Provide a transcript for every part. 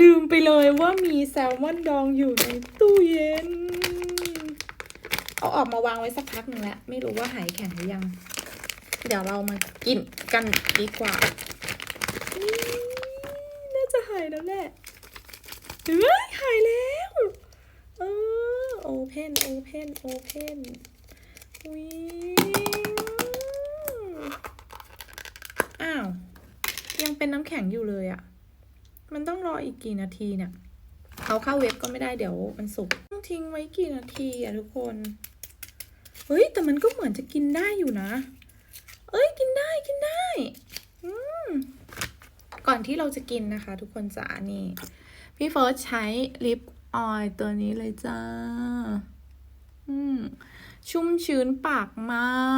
ลืมไปเลยว่ามีแซลมอนดองอยู่ในตู้เย็น เอาออกมาวางไว้สักพักหนึ่งแล้ว ไม่รู้ว่าหายแข็งหรือยัง เดี๋ยวเรามากินกันดีกว่านี่น่าจะหายแล้วแหละเฮ้ยหายแล้วเออโอเพนโอเพนโอเพนอุ้ยอ้าว ยังเป็นน้ำแข็งอยู่เลยอะ มันต้องรออีกกี่นาทีเนี่ยเอาเข้าเว็บก็ไม่ได้เดี๋ยวมันสุกต้องทิ้งไว้กี่นาทีอะทุกคน เฮ้ย แต่มันก็เหมือนจะกินได้อยู่นะ เอ้ยกินได้กินได้อืมก่อนที่เราจะกินนะคะ ทุกคนจ๋านี่ พี่เฟิร์สใช้ลิปออยล์ตัวนี้เลยจ้า อืม ชุ่มชื้นปากม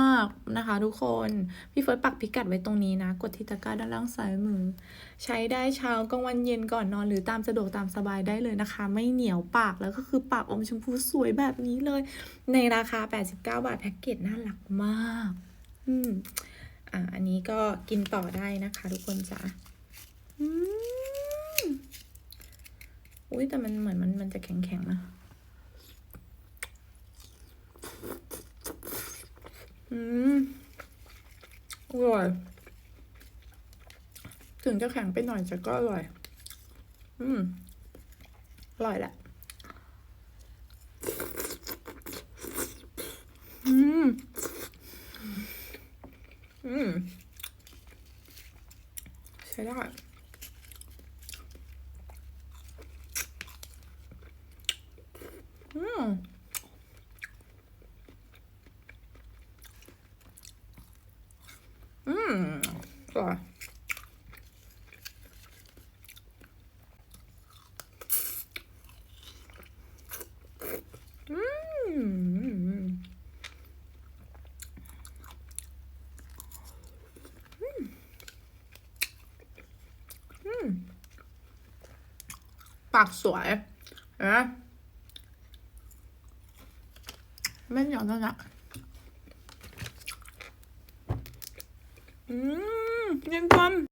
ากนะคะ ทุกคน พี่เฟิร์สปักพิกัดไว้ตรงนี้นะ กดที่ตะกร้าด้านล่างซ้ายมือ ใช้ได้เช้ากลางวันเย็นก่อนนอนหรือตามสะดวกตามสบายได้เลยนะคะ ไม่เหนียวปากแล้วก็คือปากอมชมพูสวยแบบนี้เลย ในราคา 89 บาทแพ็กเกจน่ารักมาก อืมอ่าอันนี้ก็กินต่อได้นะคะ ทุกคนจ้ะอืมอุ้ยแต่มันเหมือนมันมันจะแข็งๆนะ อืมอร่อย ถึงจะแข็งไปหน่อยแต่ก็อร่อย อืม อร่อยแหละ อืม อืม ใช้ได้อืม อืม อร่อยอืมอืมปากสวยเห็นไหมไม่เหนียวนั่นะอืม ยังกัน